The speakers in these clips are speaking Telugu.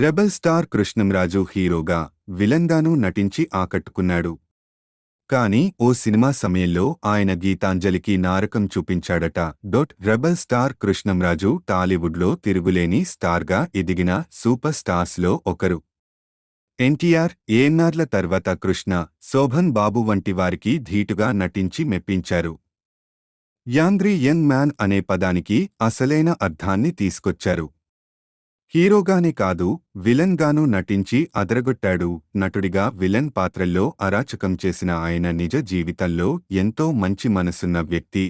రెబల్ స్టార్ కృష్ణంరాజు హీరోగా విలన్గానూ నటించి ఆకట్టుకున్నాడు. కానీ ఓ సినిమా సమయంలో ఆయన గీతాంజలికి నారకం చూపించాడట. డొట్ రెబల్ స్టార్ కృష్ణంరాజు టాలీవుడ్లో తిరుగులేని స్టార్గా ఎదిగిన సూపర్ స్టార్స్లో ఒకరు. ఎన్టీఆర్ ఏఎన్ఆర్ల తర్వాత కృష్ణ శోభన్ బాబు వంటి వారికి ధీటుగా నటించి మెప్పించారు. యాంగ్రీ యంగ్ మ్యాన్ అనే పదానికి అసలైన అర్థాన్ని తీసుకొచ్చారు. హీరోగానే కాదు విలన్గానూ నటించి అదరగొట్టాడు. నటుడిగా విలన్ పాత్రల్లో అరాచకం చేసిన ఆయన నిజ జీవితంలో ఎంతో మంచి మనసున్న వ్యక్తి.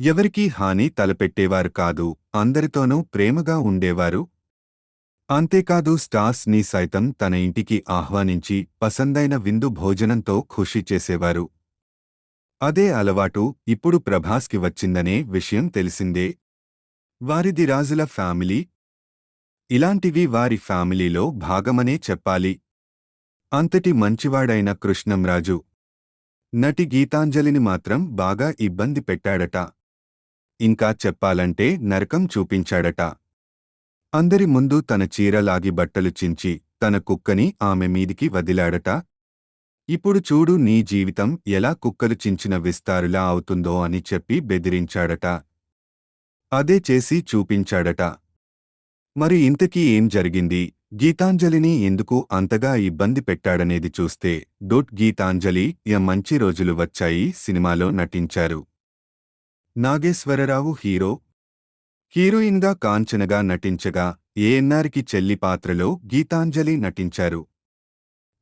ఎవరికీ హాని తలపెట్టేవారు కాదు అందరితోనూ ప్రేమగా ఉండేవారు. అంతేకాదు స్టార్స్ని సైతం తన ఇంటికి ఆహ్వానించి పసందైన విందు భోజనంతో ఖుషి చేసేవారు. అదే అలవాటు ఇప్పుడు ప్రభాస్కి వచ్చిందనే విషయం తెలిసిందే. వారిది రాజుల ఫ్యామిలీ ఇలాంటివి వారి ఫ్యామిలీలో భాగమనే చెప్పాలి. అంతటి మంచివాడైన కృష్ణంరాజు. నటి గీతాంజలిని మాత్రం బాగా ఇబ్బంది పెట్టాడట. ఇంకా చెప్పాలంటే నరకం చూపించాడట. అందరి ముందు తన చీరలాగి బట్టలు చించి తన కుక్కని ఆమె మీదికి వదిలాడట. ఇప్పుడు చూడు నీ జీవితం ఎలా కుక్కలు చించిన విస్తారులా అవుతుందో అని చెప్పి బెదిరించాడట. అదే చేసి చూపించాడట. మరి ఇంతకీ ఏం జరిగింది? గీతాంజలిని ఎందుకు అంతగా ఇబ్బంది పెట్టాడనేది చూస్తే డోట్ గీతాంజలి య మంచి రోజులు వచ్చాయి సినిమాలో నటించారు. నాగేశ్వరరావు హీరో. హీరోయిన్గా కాంచనగా నటించగా ఏఎన్ఆర్కి చెల్లి పాత్రలో గీతాంజలి నటించారు.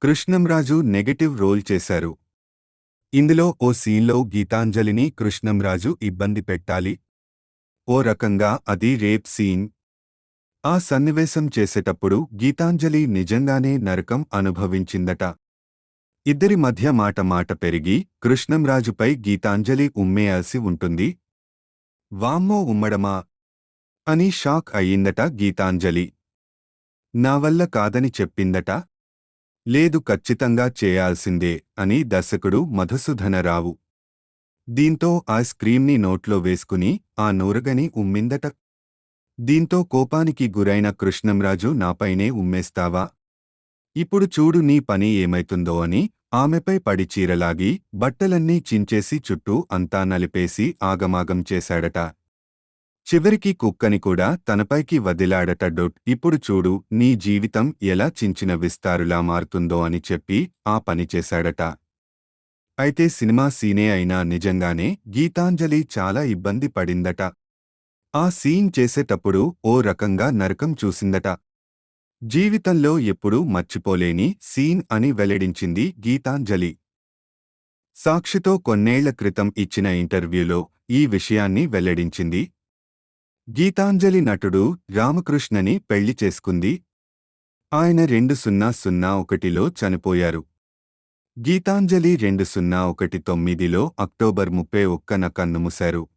కృష్ణంరాజు నెగటివ్ రోల్ చేశారు. ఇందులో ఓ సీన్లో గీతాంజలిని కృష్ణంరాజు ఇబ్బంది పెట్టాలి. ఓ రకంగా అది రేప్ సీన్. ఆ సన్నివేశం చేసేటప్పుడు గీతాంజలి నిజంగానే నరకం అనుభవించిందట. ఇద్దరి మధ్య మాట మాట పెరిగి కృష్ణంరాజుపై గీతాంజలి ఉమ్మేయాల్సి ఉంటుంది. వామ్మో ఉమ్మడమా అని షాక్ అయ్యిందట గీతాంజలి. నా వల్ల కాదని చెప్పిందట? లేదు ఖచ్చితంగా చేయాల్సిందే అని దర్శకుడు మధుసూధనరావు దీంతో ఆ స్క్రీమ్ని నోట్లో వేసుకుని ఆ నూరగని ఉమ్మిందట. దీంతో కోపానికి గురైన కృష్ణంరాజు నాపైనే ఉమ్మేస్తావా? ఇప్పుడు చూడు నీ పని ఏమైతుందో అని ఆమెపై పడి చీరలాగి బట్టలన్నీ చించేసి చుట్టూ అంతా నలిపేసి ఆగమాగం చేశాడట. చివరికి కుక్కని కూడా తనపైకి వదిలాడట డొట్. ఇప్పుడు చూడు నీ జీవితం ఎలా చించిన విస్తారులా మారుతుందో అని చెప్పి ఆ పని చేశాడట. అయితే సినిమా సీనే అయినా నిజంగానే గీతాంజలి చాలా ఇబ్బంది పడిందట. ఆ సీన్ చేసేటప్పుడు ఓ రకంగా నరకం చూసిందట. జీవితంలో ఎప్పుడూ మర్చిపోలేని సీన్ అని వెల్లడించింది గీతాంజలి. సాక్షితో కొన్నేళ్ళ క్రితం ఇచ్చిన ఇంటర్వ్యూలో ఈ విషయాన్ని వెల్లడించింది. గీతాంజలి నటుడు రామకృష్ణని పెళ్ళి చేసుకుంది. ఆయన రెండు సున్నా సున్నా ఒకటిలో చనిపోయారు. గీతాంజలి రెండు సున్నా ఒకటి తొమ్మిదిలో అక్టోబర్ ముప్పై ఒక్కన కన్నుమూశారు.